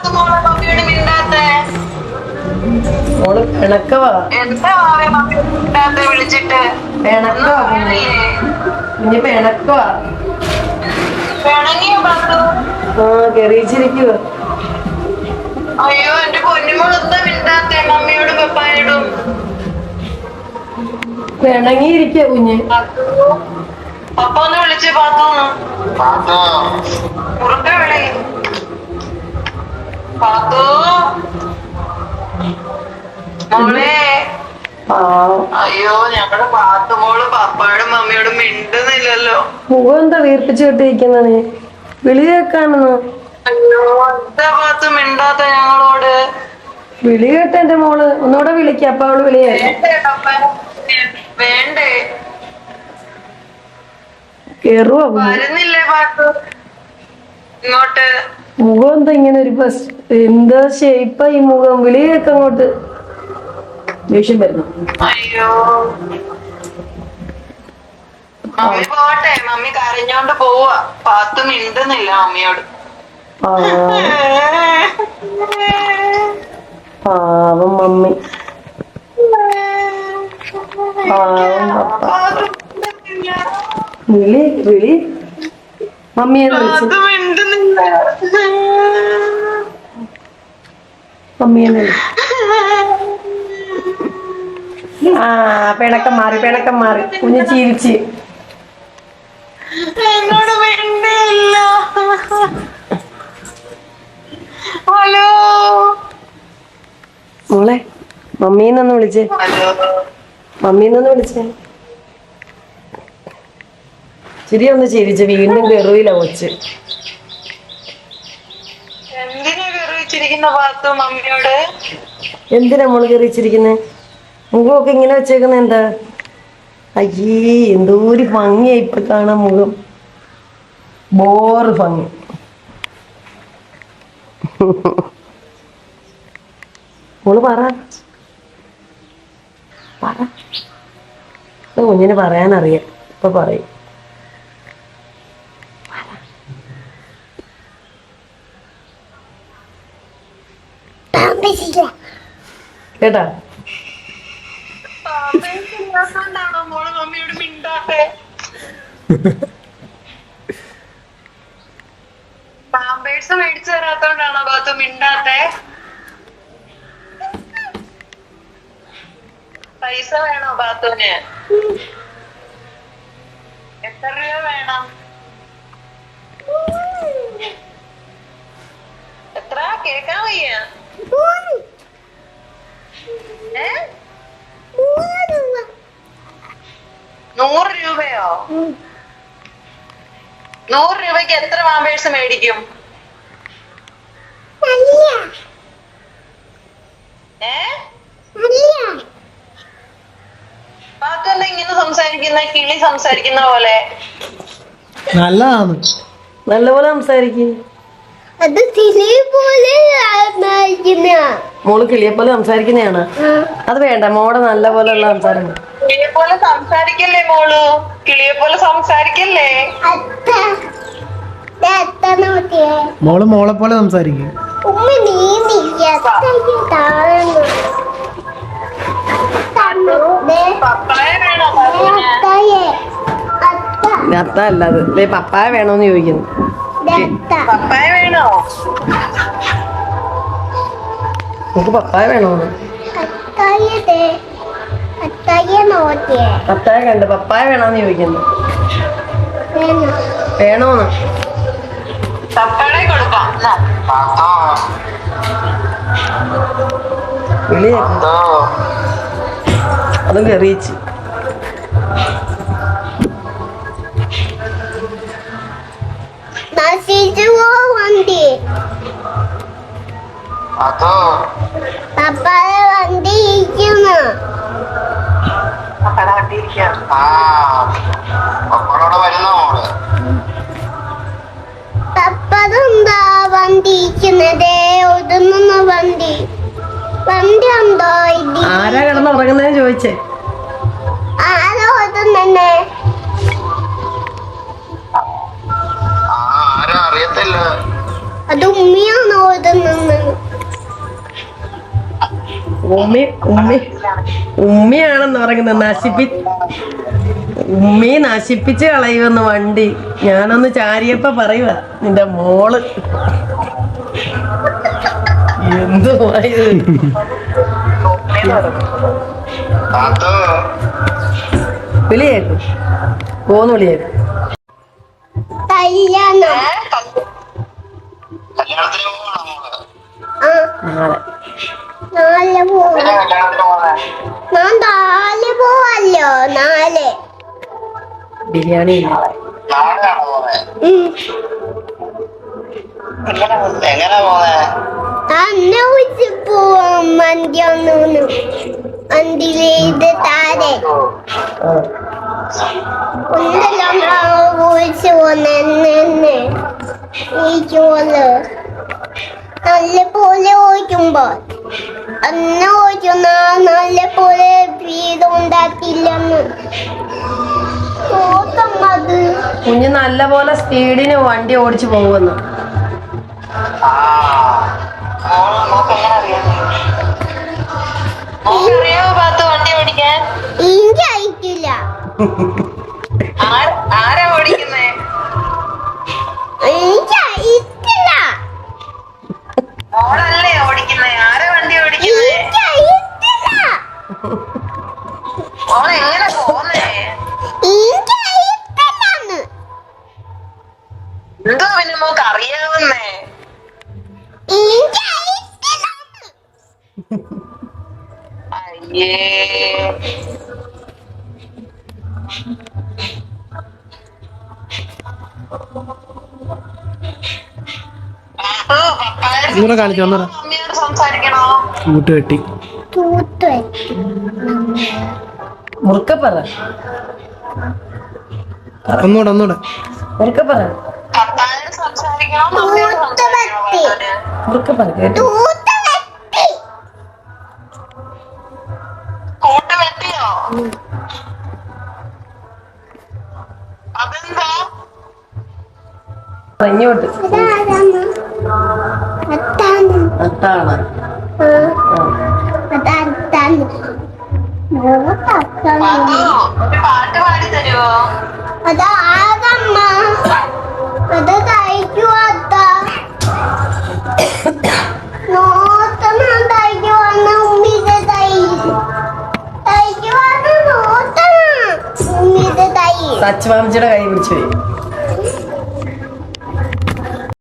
പാത്തു മോളെ മമ്മിയോട് മിണ്ടാത്തെ? മോൾ പിണക്കവാ. എന്താ മമ്മിയോട് മിണ്ടാത്തെ വിളിച്ചിട്ട്? പിണക്കവാ കുഞ്ഞ് കുഞ്ഞ് പിണക്കവാ. പിണങ്ങിയോ പാത്തു ആ കെറിയിച്ചിരിക്കുക അയ്യോ എന്റെ പൊന്നുമോൾ എന്താ മിണ്ടാത്തെ? മമ്മിയോടും പപ്പായോടും. പിണങ്ങിയിരിക്കുക കുഞ്ഞ്. പാത്തു പപ്പ ഒന്ന് വിളിച്ചേ പാത്തു കുറുക്ക വിളി പാത്തു. മോളെ. അയ്യോ ഞങ്ങളുടെ പാത്തുമോൾ പപ്പാടും മമ്മിയോടും മിണ്ടുന്നില്ലല്ലോ. മുഖം എന്താ വീർപ്പിച്ചു കിട്ടിയിരിക്കുന്നത് വിളി കേൾക്കാണെന്നോ അയ്യോ എന്താ പാത്തു മിണ്ടാത്ത ഞങ്ങളോട്? വിളി കേട്ട എന്റെ മോൾ. ഒന്നുകൂടെ വിളിക്ക അപ്പൊ അവൾ വിളിയേ വേണ്ടേ കേറുവാ വരുന്നില്ലേ പാത്തു? ഇങ്ങോട്ട്. മുഖം എന്താ ഇങ്ങനെ ഒരു ബസ് എന്താ ഷേപ്പ ഈ മുഖം? വിളി കേൾക്ക അങ്ങോട്ട്. ദേഷ്യം വരുന്നു. അയ്യോ. മമ്മി പോട്ടെ. മമ്മി കരഞ്ഞോണ്ട് പോവാ. പാത്തു മിണ്ടുന്നില്ല മമ്മിയോട്. പാവം മമ്മി. പാവം പപ്പ. വിളി വിളി. മമ്മിയെ വിളിച്ചു പാത്തു മിണ്ടുന്നില്ല മമ്മിയെ വിളിച്ചു ആ പിണക്കം മാറി പിണക്കം മാറി. കുഞ്ഞ് ചിരിച്ച്. എന്നോട് മിണ്ടില്ല ഹലോ. മോളെ മമ്മീന്നൊന്ന് വിളിച്ചേ. മമ്മീന്നൊന്ന് വിളിച്ചേ. ചിരി ഒന്ന് ചിരിച്ച് വീണ്ടും കയറിയില്ല കൊച്ച്. എന്തിനാ മോൾ കയറിച്ചിരിക്കുന്നേ മുഖമൊക്കെ ഇങ്ങനെ വെച്ചേക്കുന്ന എന്താ? അയ്യേ എന്തോ ഒരു ഭംഗിയായി ഇപ്പൊ കാണാൻ മുഖം. ബോറ് ഭംഗി. മോൾ പറ. പറ. കുഞ്ഞിന് പറയാനറിയാം. ഇപ്പൊ പറയും. കേട്ടാ? പാമ്പേഴ്സ് മേടിച്ചു തരാത്തോണ്ടാണോ പാത്തു മിണ്ടാത്തെ? പൈസ വേണോ പാത്തുവിന് എത്ര രൂപ വേണം? എത്ര? കേക്കാൻ വയ്യ. നൂറ് രൂപയോ? നൂറ് രൂപയ്ക്ക് എത്ര പാമ്പേഴ്സ് മേടിക്കും? ഇങ്ങനെ സംസാരിക്കുന്ന കിളി സംസാരിക്കുന്ന പോലെ. നല്ലതാണ്. നല്ലപോലെ സംസാരിക്കും. അത് പോലെ മോൾ കിളിയെ പോലെ സംസാരിക്കുന്നതാണ് അത് വേണ്ട മോടെ നല്ല പോലെയുള്ള സംസാരം. കിളിയെ പോലെ സംസാരിക്കല്ലേ മോളു? കിളിയെ പോലെ സംസാരിക്കല്ലേ? അത്ത ദേ അത്ത നോക്കിയേ. മോൾ മോളെ പോലെ സംസാരിക്കും അത്ത. അല്ലാതെ പപ്പായ വേണോന്ന് ചോദിക്കുന്നു. പപ്പായ വേണോ? നമുക്ക് പപ്പായ വേണോ? പപ്പായ കണ്ട് പപ്പായ വേണോന്ന് ചോദിക്കുന്നു. വേണോ? വേണോന്ന്. അതും കെറിയിച്ച് വണ്ടി. പപ്പായ വണ്ടി ഇരിക്കുന്നു. പപ്പായുടെ വണ്ടി ഇരിക്കുന്നതേ? ഒതുങ്ങുന്ന വണ്ടി. വണ്ടി ഉണ്ടോ? ആരാ കിടന്ന് ഉമ്മി ഉമ്മി ഉമ്മിയാണെന്ന് പറയുന്നത് നശിപ്പി ഉമ്മി നശിപ്പിച്ച് കളയുമെന്ന് വണ്ടി. ഞാനൊന്ന് ചാരിയപ്പ പറയുക നിന്റെ മോൾ. അതോ. വിളിയേക്കും. പോന്ന് വിളിയേക്കും. നാളെ. പിന്നെ പോണേ ഞാൻ നാല് പോവല്ലോ നാല്. ബിരിയാണി. എങ്ങനെ പോണേ അന്ന് വെച്ച് പോവാം മന്തി ഒന്നു മന്തിയിലേത് താരെ ഒന്നെല്ലാം വിളിച്ചു പോന്നെ ഈ ചോറ് നല്ല പോലെ ഓയ്ക്കുമ്പോൾ അന്ന് ഓയ്ക്കുന്ന നല്ല പോലെ വീടുണ്ടാക്കില്ലെന്ന് കുഞ്ഞ് നല്ല പോലെ സ്പീഡിന് വണ്ടി ഓടിച്ചു പോകുന്നു. പപ്പായുടെ ഒന്നുകൂടെ കാണിച്ചു സംസാരിക്കണോ? കൂട്ട് കെട്ടി മുറുക്കപ്പറ മുറുക്ക പറ. മുറുക്കപ്പറ മുറുക്കപ്പറ മുറുക്ക ഇങ്ങോട്ട് അത്താണ് പാട്ട് പാടി തരുവോ അതാകമ്മ അത് തൈ. സച്ച് മാമിച്ചിയുടെ കൈ പിടിച്ചു പോയി